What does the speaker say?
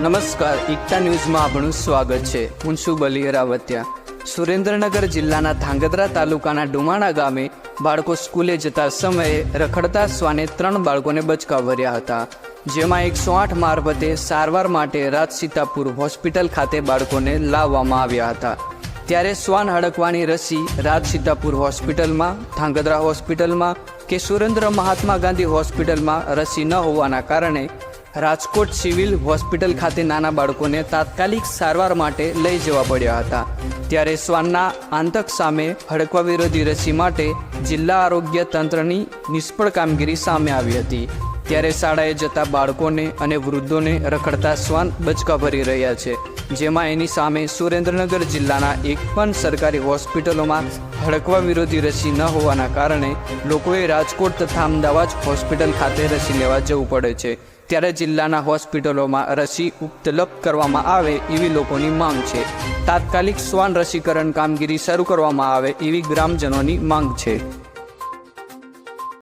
નમસ્કાર, એકતા ન્યૂઝમાં આપણું સ્વાગત છે. હું છું બલી રાવતિયા સુરેન્દ્રનગર જિલ્લાના ધાંગધ્રા તાલુકાના ડુમાણા ગામે બાળકો સ્કૂલે જતા સમયે રખડતા શ્વાને ત્રણ બાળકોને બચકાવર્યા હતા. જેમાં એકસો આઠ મારફતે સારવાર માટે રાજસીતાપુર હોસ્પિટલ ખાતે બાળકોને લાવવામાં આવ્યા હતા. ત્યારે શ્વાન હડકવાની રસી રાજસીતાપુર હોસ્પિટલમાં, ધાંગધ્રા હોસ્પિટલમાં કે સુરેન્દ્ર મહાત્મા ગાંધી હોસ્પિટલમાં રસી ન હોવાના કારણે રાજકોટ સિવિલ હોસ્પિટલ ખાતે નાના બાળકોને તાત્કાલિક સારવાર માટે લઈ જવા પડ્યા હતા. ત્યારે શ્વાનના આંતક સામે હડકવા વિરોધી રસી માટે જિલ્લા આરોગ્ય તંત્રની નિષ્ફળ કામગીરી સામે આવી હતી. ત્યારે શાળાએ જતા બાળકોને અને વૃદ્ધોને રખડતા શ્વાન બચકા ભરી રહ્યા છે, જેમાં એની સામે સુરેન્દ્રનગર જિલ્લાના એક પણ સરકારી હોસ્પિટલોમાં હડકવા વિરોધી રસી ન હોવાના કારણે લોકોએ રાજકોટ તથા અમદાવાદ હોસ્પિટલ ખાતે રસી લેવા જવું પડે છે. ત્યારે જિલ્લાના હોસ્પિટલોમાં રસી ઉપલબ્ધ કરવામાં આવે એવી લોકોની માંગ છે. તાત્કાલિક શ્વાન રસીકરણ કામગીરી શરૂ કરવામાં આવે એવી ગ્રામજનોની માંગ છે.